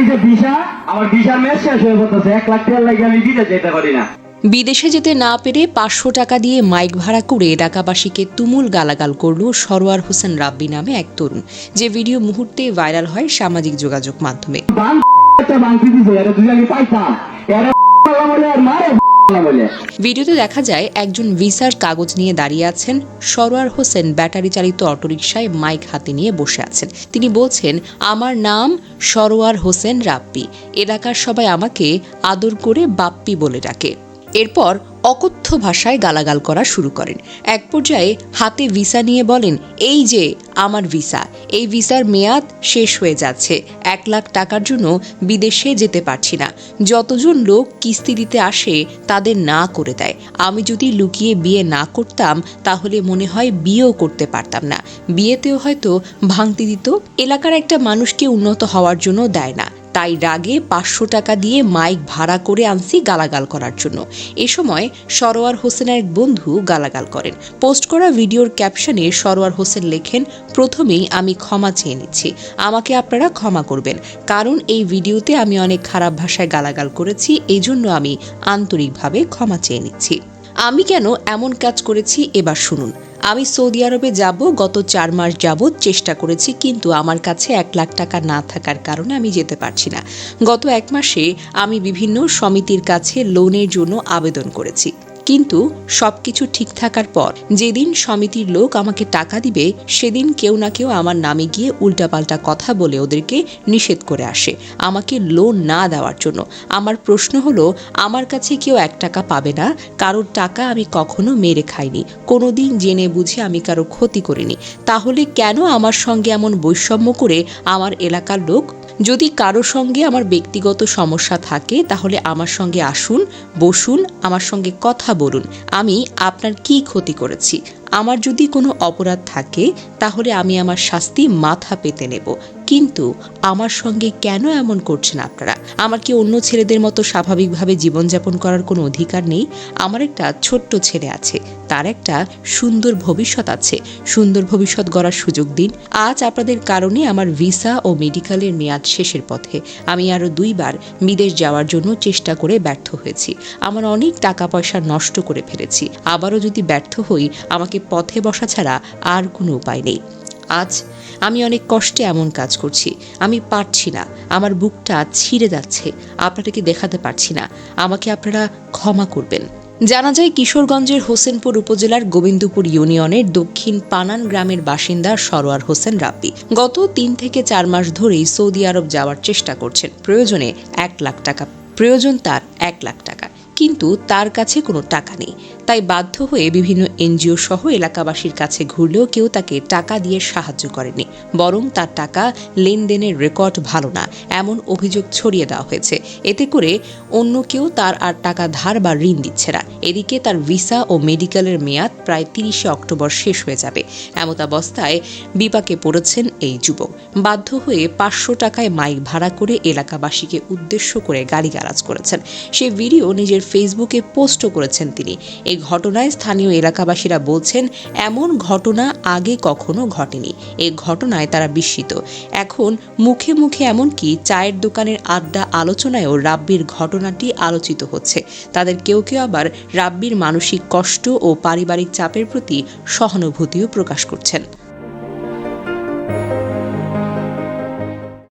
এই যে ভিসা আমার ভিসার মেয়াদ শেষ হয়ে পড়তেছে এক লাখ টাকার লাগে আমি বিদেশ যেতে পারি না বিদেশে যেতে না পেরে পাঁচশো টাকা দিয়ে মাইক ভাড়া করে এলাকাবাসীকে তুমুল গালাগাল করল সরোয়ার হোসেন রাব্বি নামে এক তরুণ যে ভিডিও মুহূর্তে ভাইরাল হয় সামাজিক যোগাযোগ মাধ্যমে ভিডিওতে দেখা যায় একজন ভিসার কাগজ নিয়ে দাঁড়িয়ে আছেন। সরোয়ার হোসেন ব্যাটারি চালিত অটোরিকশায় মাইক হাতে নিয়ে বসে আছেন। তিনি বলছেন, আমার নাম সরোয়ার হোসেন রাপ্পি এলাকার সবাই আমাকে আদর করে বাপ্পি বলে ডাকে। এরপর অকথ্য ভাষায় গালাগাল করা শুরু করেন। এক পর্যায়ে হাতে ভিসা নিয়ে বলেন, এই যে, আমার ভিসা। এই ভিসার মেয়াদ শেষ হয়ে যাচ্ছে। এক লাখ টাকার জন্য বিদেশে যেতে পারছি না। যতজন লোক কিস্তি দিতে আসে, তাদের না করে দেয়। আমি যদি লুকিয়ে বিয়ে না করতাম, তাহলে মনে হয় বিয়েও করতে পারতাম না। বিয়েতেও হয়তো ভাঙতি দিত। এলাকার একটা মানুষকে উন্নত হওয়ার জন্য দেয় না। তাই রাগে পাঁচশো টাকা দিয়ে মাইক ভাড়া করে আনছি গালাগাল করার জন্য। এ সময় সরোয়ার হোসেনের এক বন্ধু গালাগাল করেন। পোস্ট করা ভিডিওর ক্যাপশনে সরোয়ার হোসেন লেখেন, প্রথমেই আমি ক্ষমা চেয়ে নিচ্ছি। আমাকে আপনারা ক্ষমা করবেন। কারণ এই ভিডিওতে আমি অনেক খারাপ ভাষায় গালাগাল করেছি। এই জন্য আমি আন্তরিকভাবে ক্ষমা চেয়ে নিচ্ছি। আমি কেন এমন কাজ করেছি? এবার শুনুন। আমি সৌদি আরবে যাব, গত চার মাস যাবৎ চেষ্টা করেছি, কিন্তু আমার কাছে এক লাখ টাকা না থাকার কারণে আমি যেতে পারছি না। গত এক মাসে আমি বিভিন্ন সমিতির কাছে লোনের জন্য আবেদন করেছি। কিন্তু সবকিছু ঠিক থাকার পর, যেদিন সমিতির লোক আমাকে টাকা দিবে, সেদিন কেউ না কেউ আমার নামে গিয়ে উল্টাপাল্টা কথা বলে ওদেরকে নিষেধ করে আসে, আমাকে লোন না দেওয়ার জন্য। আমার প্রশ্ন হলো, আমার কাছে কেউ এক টাকা পাবে না? কারোর টাকা আমি কখনো মেরে খাইনি। কোনোদিন জেনে বুঝে আমি কারও ক্ষতি করিনি। তাহলে কেন আমার সঙ্গে এমন বৈষম্য করে আমার এলাকার লোক যদি কারও সঙ্গে আমার ব্যক্তিগত সমস্যা থাকে, তাহলে আমার সঙ্গে আসুন, বসুন, আমার সঙ্গে কথা বলুন। আমি আপনার কি ক্ষতি করেছি? আমার যদি কোনো অপরাধ থাকে, তাহলে আমি আমার শাস্তি মাথা পেতে নেব। কিন্তু আমার সঙ্গে কেন এমন করছেন আপনারা? আমার কি অন্য ছেলেদের মতো স্বাভাবিকভাবে জীবনযাপন করার কোনো অধিকার নেই? আমার একটা ছোট্ট ছেলে আছে, তার একটা সুন্দর ভবিষ্যৎ আছে। সুন্দর ভবিষ্যৎ গড়ার সুযোগ দিন। আজ আপনাদের কারণে আমার ভিসা ও মেডিকেলের মেয়াদ শেষের পথে। আমি আরও দুইবার বিদেশ যাওয়ার জন্য চেষ্টা করে ব্যর্থ হয়েছি। আমার অনেক টাকা পয়সা নষ্ট করে ফেলেছি। আবারও যদি ব্যর্থ হই, আমাকে পথে বসা ছাড়া আর কোনো উপায় নেই। আজ আমি অনেক কষ্টে এমন কাজ করছি, আমি পারছি না, আমার বুকটা ছিঁড়ে যাচ্ছে আপনাদেরকে দেখাতে পারছি না, আমাকে আপনারা ক্ষমা করবেন। জানা যায় কিশোরগঞ্জের হোসেনপুর উপজেলার গোবিন্দপুর ইউনিয়নের দক্ষিণ পানান গ্রামের বাসিন্দা সরোয়ার হোসেন রাব্বি গত তিন থেকে চার মাস ধরেই সৌদি আরব যাওয়ার চেষ্টা করছেন। প্রয়োজনে এক লাখ টাকা, প্রয়োজন তার এক লাখ টাকা, কিন্তু তার কাছে কোনো টাকা নেই। তাই বাধ্য হয়ে বিভিন্ন এনজিও সহ এলাকাবাসীর কাছে ঘুরলেও কেউ তাকে টাকা দিয়ে সাহায্য করেনি। বরং তার টাকা লেনদেনের রেকর্ড ভালো না, এমন অভিযোগ ছড়িয়ে দেওয়া হয়েছে। এতে করে অন্য কেউ তার আর টাকা ধার বা ঋণ দিচ্ছে না। এদিকে তার ভিসা ও মেডিকেলের মেয়াদ প্রায় তিরিশে অক্টোবর শেষ হয়ে যাবে। এমতাবস্থায় বিপাকে পড়েছেন এই যুবক। বাধ্য হয়ে পাঁচশো টাকায় মাইক ভাড়া করে এলাকাবাসীকে উদ্দেশ্য করে গালিগালাজ করেছেন। সে ভিডিও নিজের ফেসবুকে পোস্টও করেছেন তিনি। ঘটনায় স্থানীয় এলাকাবাসীরা বলছেন, এমন ঘটনা আগে কখনো ঘটেনি। এই ঘটনায় তারা বিস্মিত। এখন মুখে মুখে এমনকি চায়ের দোকানের আড্ডা আলোচনায়ও রাব্বির ঘটনাটি আলোচিত হচ্ছে। তাদের কেউ কেউ আবার রাব্বির মানসিক কষ্ট ও পারিবারিক চাপের প্রতি সহানুভূতিও প্রকাশ করছেন।